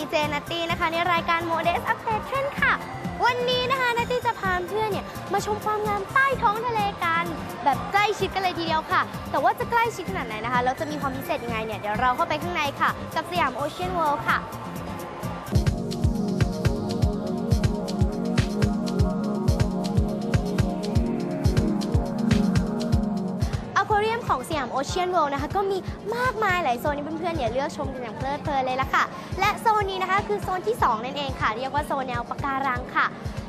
ีเจนัตตี้นะคะในรายการโมเดสอัปเดตเทรนค่ะ วันนี้นะคะนัตตี้จะพาเพื่อนเนี่ยมาชมความงามใต้ท้องทะเลกัน แบบใกล้ชิดกันเลยทีเดียวค่ะ แต่ว่าจะใกล้ชิดขนาดไหนนะคะแล้วจะมีความพิเศษยังไงเนี่ยเดี๋ยวเราเข้าไปข้างในค่ะ กับสยามโอเชียนเวิลด์ค่ะ ของสยามโอเชียนเวิลด์นะคะก็มีมากมายหลายโซนที่เพื่อนๆเนี่ยเลือกชมกันอย่างเพลิดเพลินเลยละค่ะ และโซนนี้นะคะคือโซนที่ 2 นั่นเองค่ะ เรียกว่าโซนแนวปะการังค่ะ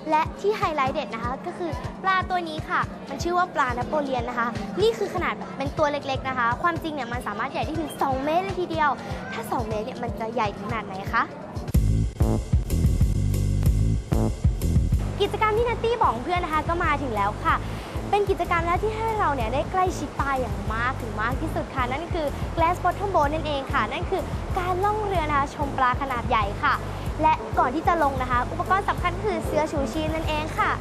และที่ไฮไลท์เด็ดนะคะก็คือปลาตัวนี้ค่ะ มันชื่อว่าปลานโปเลียนนะคะ นี่คือขนาดแบบเป็นตัวเล็กๆนะคะ ความจริงเนี่ยมันสามารถใหญ่ได้ถึง 2 เมตรเลยทีเดียว ถ้า 2 เมตรเนี่ยมันจะใหญ่ขนาดไหนคะกิจกรรมที่นัตตี้บอกเพื่อนนะคะก็มาถึงแล้วค่ะ เป็นกิจกรรมแล้วที่ให้เราเนี่ยได้ใกล้ชิดปลาอย่างมากถึงมากที่สุดค่ะ นั่นคือ glass bottom boat นั่นเองค่ะ นั่นคือการล่องเรือนะคะชมปลาขนาดใหญ่ค่ะ และก่อนที่จะลงนะคะ อุปกรณ์สำคัญคือเสื้อชูชีพนั่นเองค่ะ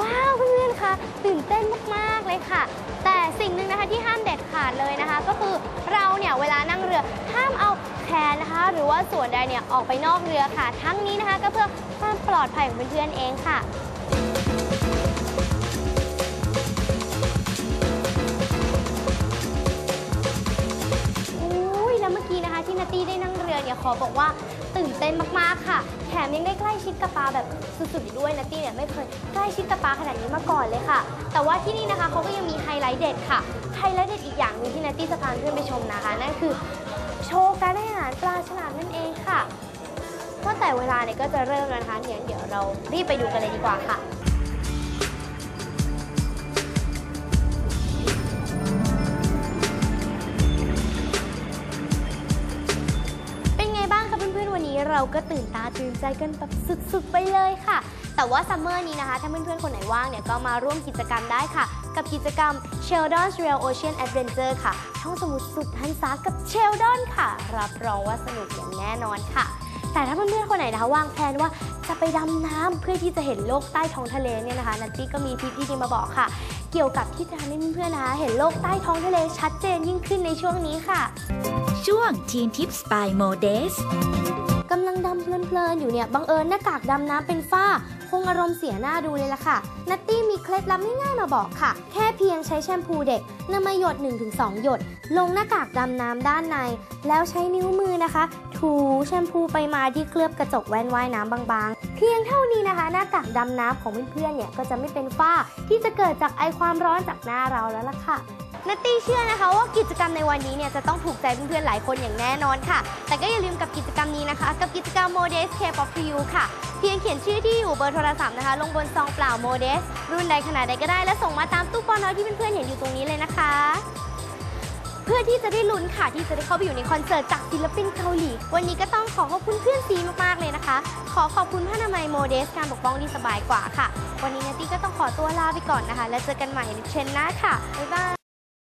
ว้าวเพื่อนๆคะตื่นเต้นมากๆเลยค่ะ แต่สิ่งหนึ่งนะคะที่ห้ามเด็ดขาดเลยนะคะ ก็คือเราเนี่ยเวลานั่งเรือห้ามเอาแขน หรือว่าส่วนใดเนี่ยออกไปนอกเรือค่ะ ทั้งนี้นะคะก็เพื่อความปลอดภัยของเพื่อนๆเองค่ะอุ้ยแล้วเมื่อกี้นะคะที่นาตี้ได้นั่งเรือเนี่ยขอบอกว่าตื่นเต้นมากๆค่ะ แถมยังได้ใกล้ชิดกับปลาแบบสุดๆอีกด้วยนาตี้เนี่ยไม่เคยใกล้ชิดกับปลาขนาดนี้มาก่อนเลยค่ะ แต่ว่าที่นี่นะคะเขาก็ยังมีไฮไลท์เด็ดค่ะไฮไลท์เด็ดอีกอย่างนึงที่นาตี้จะพาเพื่อนไปชมนะคะนั่นคือ โชว์การให้อาหารปลาฉลามนั่นเองค่ะก็แต่เวลาเนี่ยก็จะเริ่มแล้วนะคะเดี๋ยวเดี๋ยวเรารีบไปดูกันเลยดีกว่าค่ะ เราก็ตื่นตาตื่นใจกันแบบสุดๆไปเลยค่ะ แต่ว่าซัมเมอร์นี้นะคะ ถ้าเพื่อนๆ คนไหนว่างเนี่ยก็มาร่วมกิจกรรมได้ค่ะ กับกิจกรรม Sheldon's Real Ocean Adventure ค่ะช่องสมุทรสุดหันษากับ Sheldon ค่ะ รับรองว่าสนุกอย่างแน่นอนค่ะ แต่ถ้าเพื่อนๆคนไหนนะคะวางแผนว่าจะไปดำน้ำเพื่อที่จะเห็นโลกใต้ท้องทะเลเนี่ยนะคะนันตี้ก็มีทิปที่ดีมาบอกค่ะ เกี่ยวกับที่จะทำให้เพื่อนๆนะคะเห็นโลกใต้ท้องทะเลชัดเจนยิ่งขึ้นในช่วงนี้ค่ะ ช่วง Teen Tips by Modes กำลังดำ เพลินอยู่เนี่ยบังเอิญหน้ากากดำน้ำเป็นฝ้า คงอารมณ์เสียหน้าดูเลยล่ะค่ะ นัตตี้มีเคล็ดลับง่ายๆมาบอกค่ะ แค่เพียงใช้แชมพูเด็กนำมาหยด 1-2 หยด ลงหน้ากากดำน้ำด้านใน แล้วใช้นิ้วมือนะคะ ถูแชมพูไปมาที่เคลือบกระจกแว่นว่ายน้ำบางๆ พียงเท่านี้นะคะ หน้ากากดำน้ำของเพื่อนๆเนี่ยก็จะไม่เป็นฝ้าที่จะเกิดจากไอความร้อนจากหน้าเราแล้วล่ะค่ะนัตตี้เชื่อนะคะว่ากิจกรรมในวันนี้เนี่ยจะต้องถูกใจเพื่อนๆหลายคนอย่างแน่นอนค่ะ แต่ก็อย่าลืมกับกิจกรรมนี้นะคะ กับกิจกรรม Modes K-pop to you ค่ะ เพียงเขียนชื่อที่อยู่เบอร์โทรศัพท์นะคะ ลงบนซองเปล่า Modes รุ่นใดขนาดใดก็ได้และส่งมาตามตู้ปอนอที่เพื่อนๆเห็นอยู่ตรงนี้เลยนะคะ พื่อที่จะได้ลุ้นค่ะที่จะได้เข้าไปอยู่ในคอนเสิร์ตจากศิลปินเกาหลี วันนี้ก็ต้องขอขอบคุณเพื่อนซีมากๆเลยนะคะ ขอขอบคุณผ้านามัยโมเดสการปกป้องที่สบายกว่าค่ะ วันนี้นัตตี้ก็ต้องขอตัวลาไปก่อนนะคะ แล้วเจอกันใหม่ในเทรนหน้าค่ะบ๊ายบาย